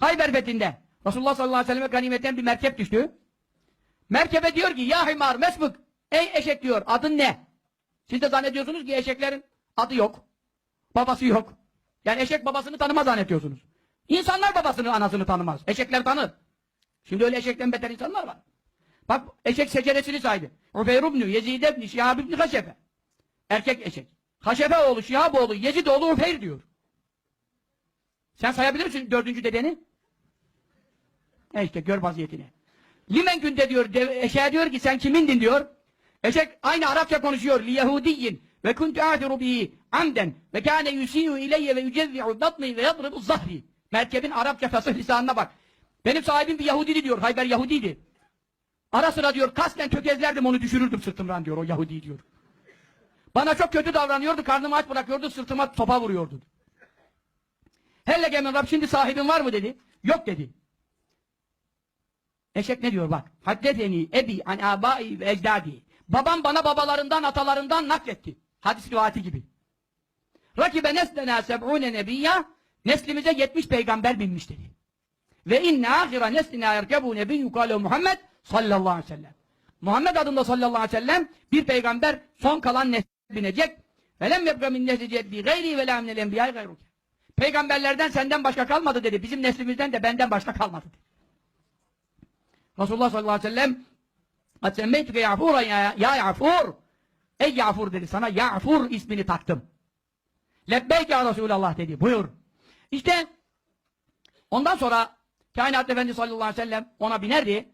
Hayber fethinde Resulullah sallallahu aleyhi ve selleme ganimetten bir merkep düştü. Merkebe diyor ki ya himar mesbuk ey eşek diyor adın ne? Siz de zannediyorsunuz ki eşeklerin adı yok. Babası yok. Yani eşek babasını tanımaz zannediyorsunuz. İnsanlar babasını anasını tanımaz. Eşekler tanır. Şimdi öyle eşekten beter insanlar var. Bak eşek seceresini saydı. Ufeyr ibn Yezid ibn Haşefe. Erkek eşek. Haşefe oğlu, Şihab oğlu, Yezid oğlu Ufeyr diyor. Sen sayabilir misin dördüncü dedeni? E gör vaziyetini. Limen günde diyor, eşeğe diyor ki sen kimindin diyor. Eşek aynı Arapça konuşuyor. Li Yahudiyin ve kuntu a'tiru bihi amden ve kâne yusiyu ileyye ve yücezzi'u batni ve yadribu zahri. Merkebin Arapça fasih lisanına bak. Benim sahibim bir Yahudiydi diyor. Hayber Yahudiydi. Ara sıra diyor kasten tökezlerdim onu düşürürdüm sırtımdan diyor o Yahudi diyor. Bana çok kötü davranıyordu, karnımı aç bırakıyordu, sırtıma sopa vuruyordu. Helle gemin Rab şimdi sahibin var mı dedi. Yok dedi. Eşek ne diyor bak. Haddeteni ebi an abai ve ecdadi. Babam bana babalarından, atalarından nakletti. Hadis rivayeti gibi. Rakibe neslena seb'une nebiyya neslimize 70 peygamber binmiş dedi. Ve inne ahira neslina yerkebu nebi yukalu Muhammed sallallahu aleyhi ve sellem. Muhammed adında sallallahu aleyhi ve sellem bir peygamber son kalan nesline binecek. Ve lem yebga min nesli ceddi gayri ve la minel enbiyai gayruke. Peygamberlerden senden başka kalmadı dedi. Bizim neslimizden de benden başka kalmadı dedi. Resulullah sallallahu aleyhi ve sellem Atemmeytüke Ya'fur'a ya, ya Ya'fur Ey Ya'fur dedi sana Ya'fur ismini taktım. Lebbeyk ya Resulallah dedi. Buyur. İşte ondan sonra Kainat Efendi sallallahu aleyhi ve sellem ona binerdi.